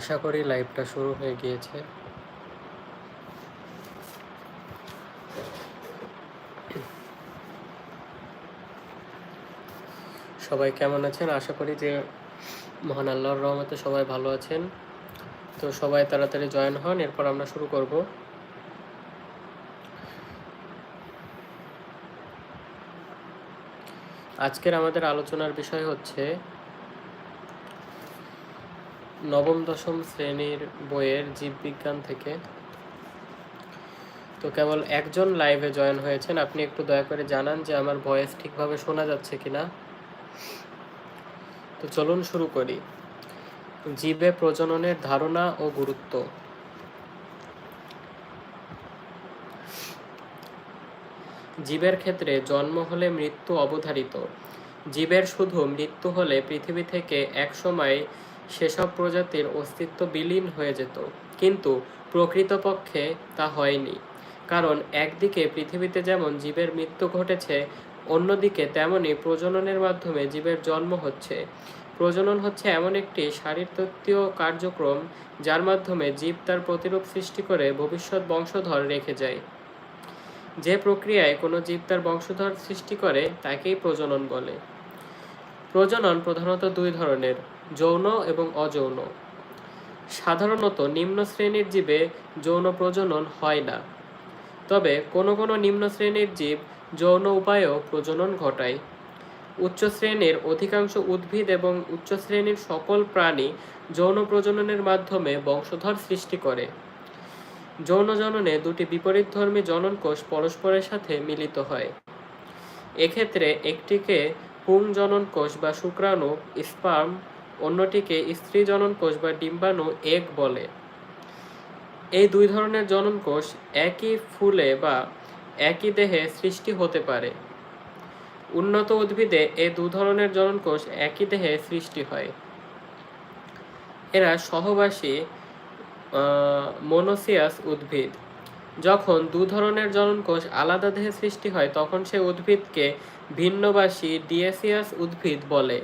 আশা করি লাইভটা শুরু হয়ে গিয়েছে। সবাই কেমন আছেন? আশা করি যে মহান আল্লাহর রহমতে সবাই ভালো আছেন। তো সবাই তাড়াতাড়ি জয়েন হন, এরপর আমরা শুরু করব। আজকের আমাদের আলোচনার বিষয় হচ্ছে নবম দশম শ্রেণির বইয়ের জীববিজ্ঞান থেকে। তো কেবল একজন লাইভে জয়েন হয়েছেন। আপনি একটু দয়া করে জানান যে আমার ভয়েস ঠিকভাবে শোনা যাচ্ছে কিনা। তো চলুন শুরু করি। জীবে প্রজননের ধারণা ও গুরুত্ব। জীবের ক্ষেত্রে জন্ম হলে মৃত্যু অবধারিত। জীবের শুধু মৃত্যু হলে পৃথিবী থেকে একসময় সেসব প্রজাতির অস্তিত্ব বিলীন হয়ে যেত। কিন্তু প্রকৃতপক্ষে তা হয়নি। কারণ একদিকে পৃথিবীতে যেমন জীবের মৃত্যু ঘটেছে, অন্যদিকে তেমনি প্রজননের মাধ্যমে জীবের জন্ম হচ্ছে। প্রজনন হচ্ছে এমন একটি শারীরতত্ত্বীয় কার্যক্রম যার মাধ্যমে জীব তার প্রতিরূপ সৃষ্টি করে ভবিষ্যৎ বংশধর রেখে যায়। যে প্রক্রিয়ায় কোনো জীব তার বংশধর সৃষ্টি করে, তাকেই প্রজনন বলে। প্রজনন প্রধানত দুই ধরনের। যৌন এবং অযৌন। সাধারণত নিম্ন শ্রেণির জীবে যৌন প্রজনন হয় না। তবে কোনো কোনো নিম্ন শ্রেণির জীব যৌন উপায়েও প্রজনন ঘটায়। উচ্চ শ্রেণির অধিকাংশ উদ্ভিদ এবং উচ্চ শ্রেণির সকল প্রাণী যৌন প্রজননের মাধ্যমে বংশধর সৃষ্টি করে। যৌন জননে দুটি বিপরীতধর্মী জননকোষ পরস্পরের সাথে মিলিত হয়। এক্ষেত্রে একটিকে পুং জননকোষ বা শুক্রাণু, স্পার্ম অন্যটিকে স্ত্রী জননকোষ বা ডিম্বাণু এগ বলে। এই দুই ধরনের জননকোষ একই ফুলে বা একই দেহে সৃষ্টি হতে পারে। উন্নত উদ্ভিদে এ দু ধরনের জননকোষ একই দেহে সৃষ্টি হয়। এরা সহবাসী মোনোসিয়াস উদ্ভিদ। যখন দু ধরনের জননকোষ আলাদা দেহে সৃষ্টি হয়, তখন সে উদ্ভিদকে ভিন্নবাসী ডিএসিয়াস উদ্ভিদ বলে।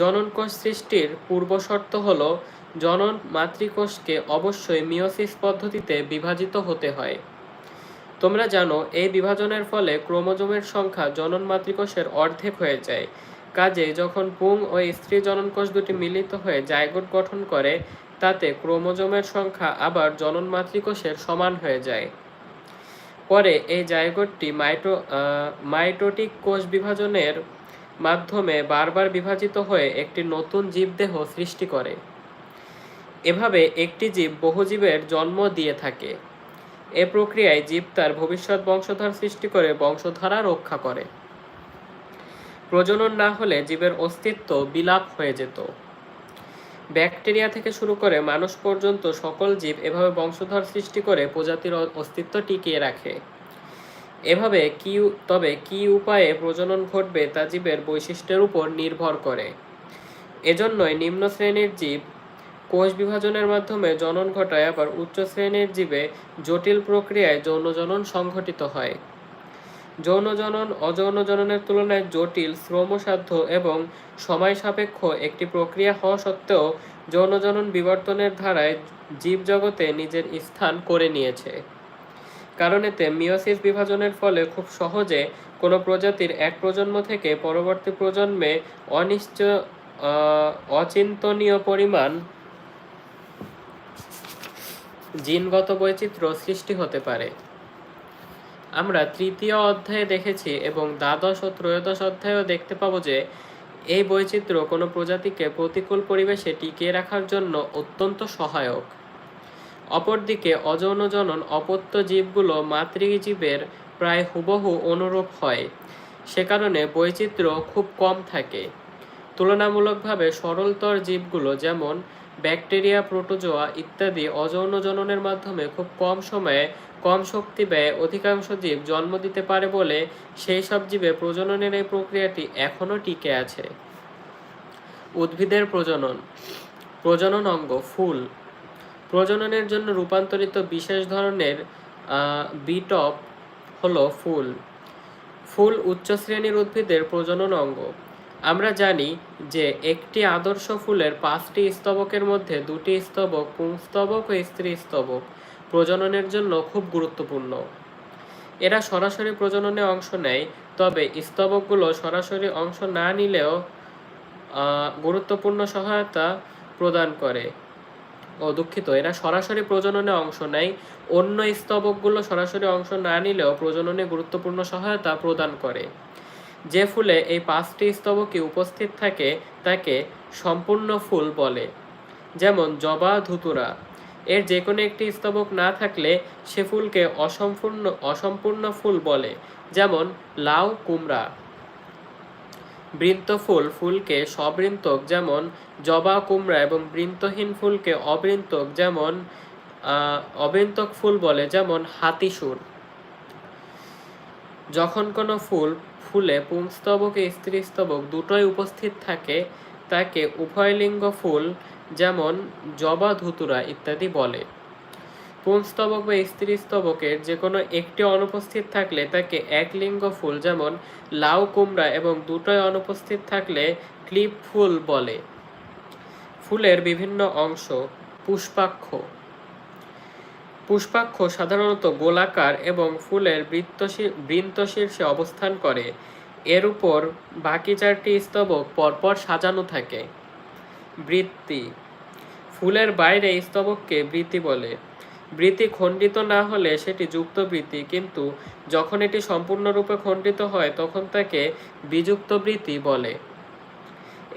জননকোষ সৃষ্টির পূর্বশর্ত হল, জনন মাতৃকোষকে অবশ্যই মিওসিস পদ্ধতিতে বিভাজিত হতে হয়। তোমরা জানো, এই বিভাজনের ফলে ক্রোমোজোমের সংখ্যা জনন মাতৃকোষের অর্ধেক হয়ে যায়। কাজে যখন পুং ও স্ত্রী জননকোষ দুটি মিলিত হয়ে জায়গোট গঠন করে, তাতে ক্রোমোজোমের সংখ্যা আবার জনন মাতৃকোষের সমান হয়ে যায়। পরে এই জায়গোটটি মাইটো মাইটোটিক কোষ বিভাজনের মাধ্যমে বারবার বিভাজিত হয়ে একটি নতুন জীবদেহ সৃষ্টি করে। এভাবে একটি জীব বহু জীবের জন্ম দিয়ে থাকে। এ প্রক্রিয়ায় জীব তার ভবিষ্যৎ বংশধর সৃষ্টি করে বংশধারা রক্ষা করে। প্রজনন না হলে জীবের অস্তিত্ব বিলাপ হয়ে যেত। ব্যাকটেরিয়া থেকে শুরু করে মানুষ পর্যন্ত সকল জীব এভাবে বংশধর সৃষ্টি করে প্রজাতির অস্তিত্ব টিকিয়ে রাখে। এভাবে কি তবে কি উপায়ে প্রজনন ঘটবে তা জীবের বৈশিষ্ট্যের উপর নির্ভর করে। এজন্যই নিম্ন শ্রেণির জীব কোষ বিভাজনের মাধ্যমে জনন ঘটায়, আবার উচ্চ শ্রেণির জীবে জটিল প্রক্রিয়ায় যৌন জনন সংঘটিত হয়। যৌন জনন অযৌন জননের তুলনায় জটিল, শ্রমসাধ্য এবং সময় সাপেক্ষ একটি প্রক্রিয়া হওয়া সত্ত্বেও যৌন জনন বিবর্তনের ধারায় জীবজগতে নিজের স্থান করে নিয়েছে। কারণ এতে মিওসিস বিভাজনের ফলে খুব সহজে কোনো প্রজাতির এক প্রজন্ম থেকে পরবর্তী প্রজন্মে অনিশ্চয় অচিন্তনীয় পরিমাণ জিনগত বৈচিত্র্য সৃষ্টি হতে পারে। আমরা তৃতীয় অধ্যায়ে দেখেছি এবং দ্বাদশ ও ত্রয়োদশ অধ্যায়েও দেখতে পাবো যে এই বৈচিত্র্য কোনো প্রজাতিকে প্রতিকূল পরিবেশে টিকিয়ে রাখার জন্য অত্যন্ত সহায়ক। অপরদিকে অযৌন জনন অপত্য জীবগুলো মাতৃজীবের প্রায় হুবহু অনুরূপ হয়। সে কারণে বৈচিত্র্য খুব কম থাকে। তুলনামূলকভাবে সরলতর জীবগুলো যেমন ব্যাকটেরিয়া, প্রোটোজোয়া ইত্যাদি অযৌন জননের মাধ্যমে খুব কম সময়ে কম শক্তি ব্যয়ে অধিকাংশ জীব জন্ম দিতে পারে বলে সেই সব জীবে প্রজননের এই প্রক্রিয়াটি এখনও টিকে আছে। উদ্ভিদের প্রজনন। প্রজনন অঙ্গ ফুল। প্রজননের জন্য রূপান্তরিত বিশেষ ধরনের বিটপ হলো ফুল। ফুল উচ্চ শ্রেণির উদ্ভিদের প্রজনন অঙ্গ। আমরা জানি যে একটি আদর্শ ফুলের পাঁচটি স্তবকের মধ্যে দুটি স্তবক পুংস্তবক ও স্ত্রী স্তবক প্রজননের জন্য খুব গুরুত্বপূর্ণ। এরা সরাসরি প্রজননে অংশ নেয়, তবে স্তবকগুলো সরাসরি অংশ না নিলেও গুরুত্বপূর্ণ সহায়তা প্রদান করে। দুঃখিত, এরা সরাসরি প্রজননে অংশ নেয়। অন্য স্তবকগুলো সরাসরি অংশ না নিলেও প্রজননে গুরুত্বপূর্ণ সহায়তা প্রদান করে। যে ফুলে এই পাঁচটি স্তবকই উপস্থিত থাকে, তাকে সম্পূর্ণ ফুল বলে। যেমন জবা, ধুতুরা। এর যে কোনো একটি স্তবক না থাকলে সে ফুলকে অসম্পূর্ণ অসম্পূর্ণ ফুল বলে। যেমন লাউ, কুমড়া। বৃন্ত ফুল ফুলকে সবৃন্তক যেমন জবা, কুমড়া এবং বৃন্তহীন ফুলকে অবৃন্তক যেমন অবৃন্তক ফুল বলে যেমন হাতিসুর। যখন কোনো ফুল, ফুলে পুংস্তবক, স্ত্রীস্তবক দুটোই উপস্থিত থাকে, তাকে উভয়লিঙ্গ ফুল যেমন জবা, ধুতুরা ইত্যাদি বলে। পুংস্তবক বা স্ত্রীস্তবকের যে কোনো একটি অনুপস্থিত থাকলে তাকে একলিঙ্গ ফুল যেমন লাউ, কুমড়া এবং দুটোই অনুপস্থিত থাকলে ক্লিপ ফুল বলে। ফুলের বিভিন্ন অংশ পুষ্পাক্ষ। পুষ্পাক্ষ সাধারণত গোলাকার এবং ফুলের বৃন্ত শীর্ষে অবস্থান করে। এর উপর বাকি চারটি স্তবক পরপর সাজানো থাকে। বৃত্তি। ফুলের বাইরে স্তবককে বৃত্তি বলে। বৃত্তি খণ্ডিত না হলে সেটি যুক্ত বৃত্তি, কিন্তু যখন এটি সম্পূর্ণরূপে খণ্ডিত হয়, তখন তাকে বিযুক্ত বৃত্তি বলে।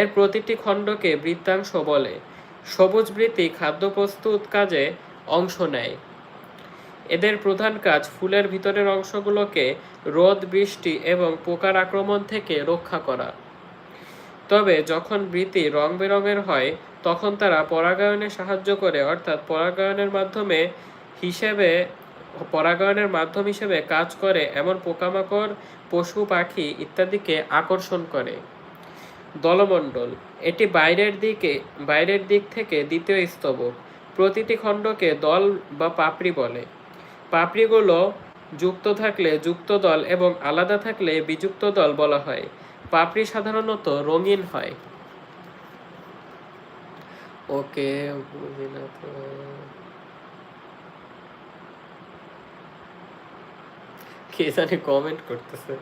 এর প্রতিটি খণ্ডকে বৃত্তাংশ বলে। সবুজ বৃত্তি খাদ্য প্রস্তুত কাজে অংশ নেয়। এদের প্রধান কাজ ফুলের ভিতরের অংশগুলোকে রোদ, বৃষ্টি এবং পোকার আক্রমণ থেকে রক্ষা করা। তবে যখন বৃত্তি রং বেরঙের হয়, তখন তারা পরাগায়নে সাহায্য করে, অর্থাৎ পরাগায়নের মাধ্যমে হিসেবে, পরাগায়নের মাধ্যম হিসেবে কাজ করে, এমন পোকামাকড়, পশু, পাখি ইত্যাদিকে আকর্ষণ করে। দলমণ্ডল, এটি বাইরের দিকে, বাইরের দিক থেকে দ্বিতীয় স্তবক। প্রতিটি খণ্ডকে দল বা পাপড়ি বলে। পাপড়িগুলো যুক্ত থাকলে যুক্ত দল এবং আলাদা থাকলে বিযুক্ত দল বলা হয়। পাপড়ি সাধারণত রঙিন হয়। ওকে। কে জানি কমেন্ট করতেছে।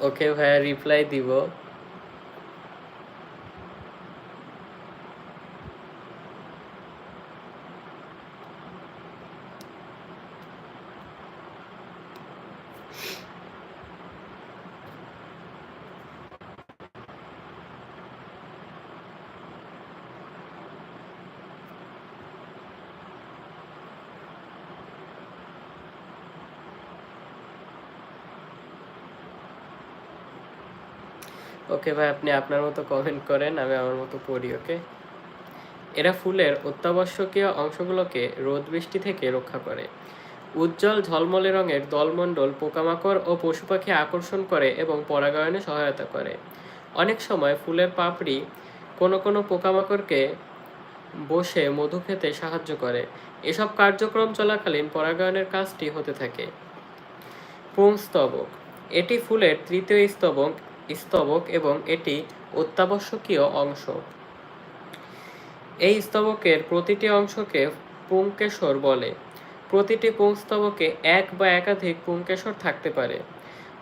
ওকে ভাইয়া রিপ্লাই দিব। ওকে ভাই, আপনি আপনার মতো কমেন্ট করেন, আমি আমার মতো পড়ি, ওকে? এরা ফুলের অত্যাবশ্যকীয় অংশগুলোকে রোদ বৃষ্টি থেকে রক্ষা করে। উজ্জ্বল ঝলমলে রঙের দলমণ্ডল পোকামাকড় ও পশু পাখি আকর্ষণ করে এবং পরাগায়নে সহায়তা করে। অনেক সময় ফুলের পাপড়ি কোনো কোনো পোকামাকড়কে বসে মধু খেতে সাহায্য করে। এসব কার্যক্রম চলাকালীন পরাগায়নের কাজটি হতে থাকে। পুংস্তবক এটি ফুলের তৃতীয় স্তবক স্তবক এবং এটি অত্যাবশ্যকীয় অংশ। এই স্তবকের প্রতিটি অংশকে পুংকেশর বলে। প্রতিটি পুংস্তবকে এক বা একাধিক পুংকেশর থাকতে পারে।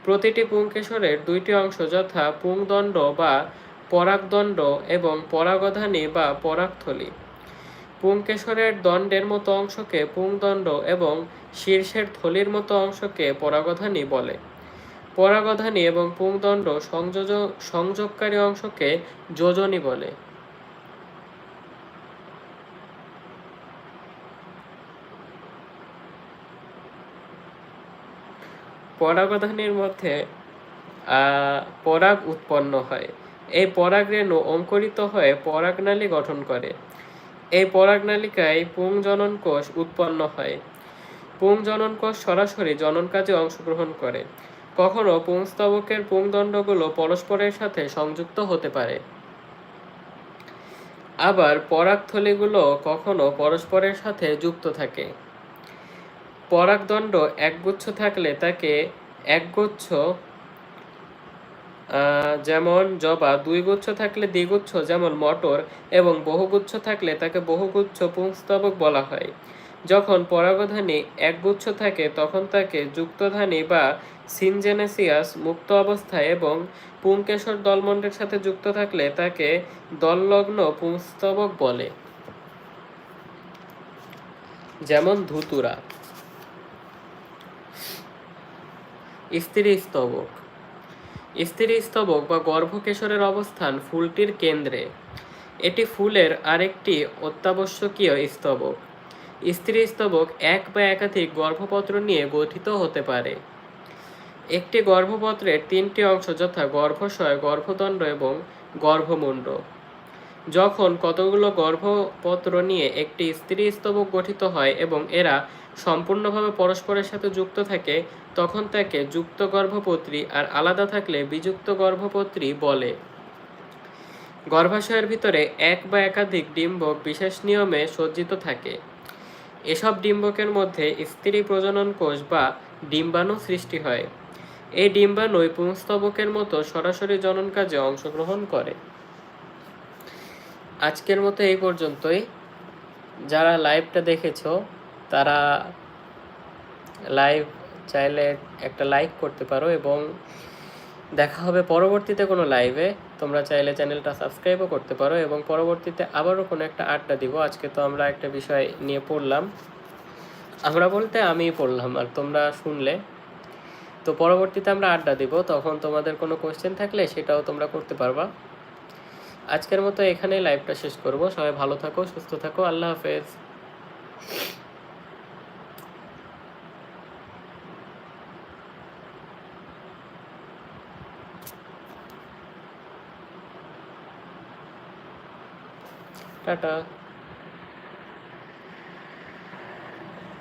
প্রতিটি পুংকেশরের দুইটি অংশ যথা পুংদণ্ড বা পরাগদণ্ড এবং পরাগধানী বা পরাগথলি। পুংকেশরের দণ্ডের মতো অংশকে পুংদণ্ড এবং শীর্ষের থলির মতো অংশকে পরাগধানী বলে। পরাগধানী এবং পুংদণ্ড সংযোজ সংযোগকারী অংশকে যোজনী বলে। পরাগধানীর মধ্যে পরাগ উৎপন্ন হয়। এই পরাগ রেণু অঙ্কুরিত হয়ে পরাগনালী গঠন করে। এই পরাগনালিকায় পুংজনন কোষ উৎপন্ন হয়। পুংজনন কোষ সরাসরি জনন কাজে অংশগ্রহণ করে। কখনো পুংস্তবকের পুংদণ্ডগুলো পরস্পরের সাথে সংযুক্ত হতে পারে। আবার পরাগথলিগুলো কখনো পরস্পরের সাথে যুক্ত থাকে। পরাগদণ্ড একগুচ্ছ থাকলে তাকে একগুচ্ছ যেমন জবা দুই গুচ্ছ থাকলে দ্বিগুচ্ছ, যেমন মটর, এবং বহুগুচ্ছ থাকলে তাকে বহুগুচ্ছ পুংস্তবক বলা হয়। যখন পরাগধানী একগুচ্ছ থাকে, তখন তাকে যুক্তধানী বা সিনজেনেসিয়াস মুক্ত অবস্থায় এবং পুংকেশর দলমণ্ডের সাথে যুক্ত থাকলে তাকে দললগ্ন পুংস্তবক বলে। যেমন ধুতুরা। স্ত্রী স্তবক স্ত্রী স্তবক বা গর্ভকেশরের অবস্থান ফুলটির কেন্দ্রে। এটি ফুলের আরেকটি অত্যাবশ্যকীয় স্তবক। স্ত্রী স্তবক এক বা একাধিক গর্ভপত্র নিয়ে গঠিত হতে পারে। একটি গর্ভপত্রের তিনটি অংশ যথা গর্ভশয় গর্ভদণ্ড এবং গর্ভমুণ্ড। যখন কতগুলো গর্ভপত্র নিয়ে একটি স্ত্রী স্তবক গঠিত হয় এবং এরা সম্পূর্ণভাবে পরস্পরের সাথে যুক্ত থাকে, তখন তাকে যুক্ত গর্ভপত্রী আর আলাদা থাকলে বিযুক্ত গর্ভপত্রী বলে। গর্ভাশয়ের ভিতরে এক বা একাধিক ডিম্বক বিশেষ নিয়মে সজ্জিত থাকে। এসব ডিম্বকের মধ্যে স্ত্রী প্রজনন কোষ বা ডিম্বাণু সৃষ্টি হয়। এই ডিম্বাণুই পুংস্তবকের মতো সরাসরি জনন কাজে অংশগ্রহণ করে। আজকের মতো এই পর্যন্তই। যারা লাইভটা দেখেছ, তারা লাইভ চাইলে একটা লাইক করতে পারো এবং দেখা হবে পরবর্তীতে কোনো লাইভে। তোমরা চাইলে চ্যানেলটা সাবস্ক্রাইবও করতে পারো এবং পরবর্তীতে আবারও কোনো একটা আড্ডা দিব। আজকে তো আমরা একটা বিষয় নিয়ে পড়লাম। আমরা বলতে আমিই পড়লাম, আর তোমরা শুনলে। তো পরবর্তীতে আমরা আড্ডা দিব। তখন তোমাদের কোনো কোয়েশ্চেন থাকলে সেটাও তোমরা করতে পারবা। আজকের মতো এখানেই লাইভটা শেষ করব। সবাই ভালো থাকো, সুস্থ থাকো। আল্লাহ হাফেজ। টাটা।